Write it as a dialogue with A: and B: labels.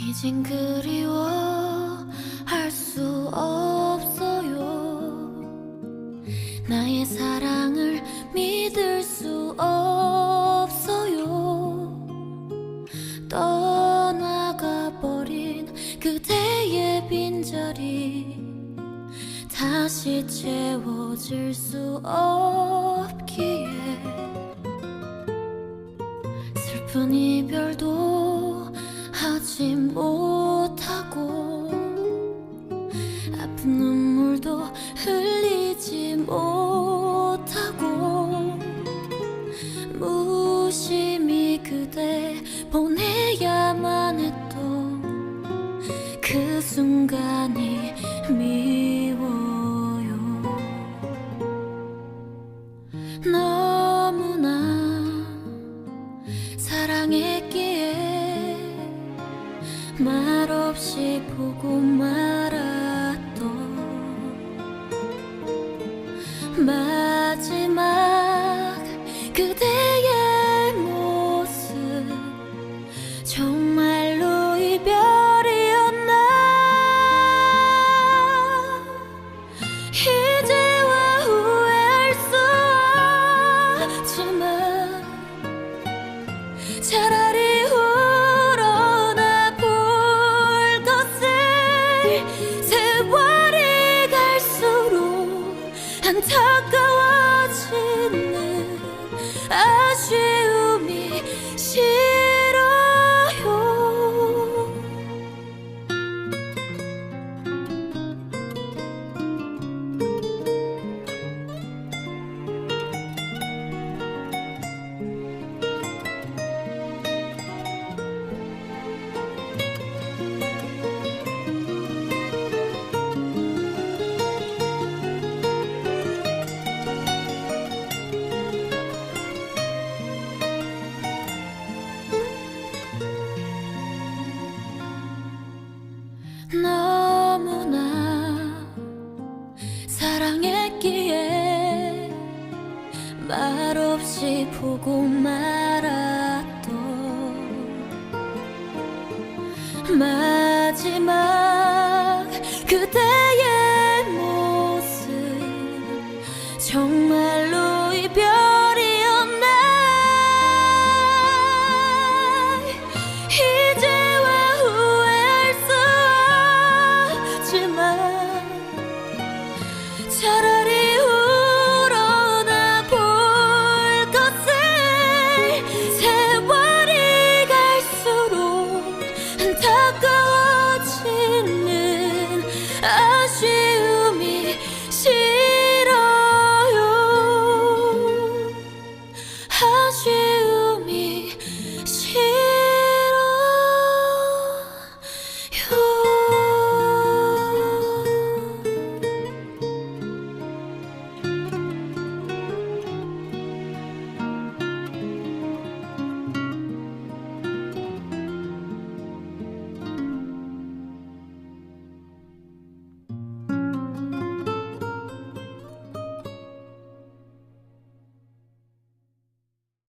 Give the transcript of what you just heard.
A: 이젠 그리워. 할 수 없어요. 나의 사랑을 믿을 수 없어요. 떠나가 버린 그대의 빈자리. 다시 채워질 수 없기에 슬픈 이별도 하지 못하고 아픈 눈물도 흘리지 못하고 무심히 그대 보내야만 했던 그 순간이 미워요. 너무나 사랑했기에 말없이 보고 말았던 마지막 그대의 모습. 정말로 이별이었나? 이제와 후회할 수 없지만 다시 보고 말았던 마지막 그대의 모습 정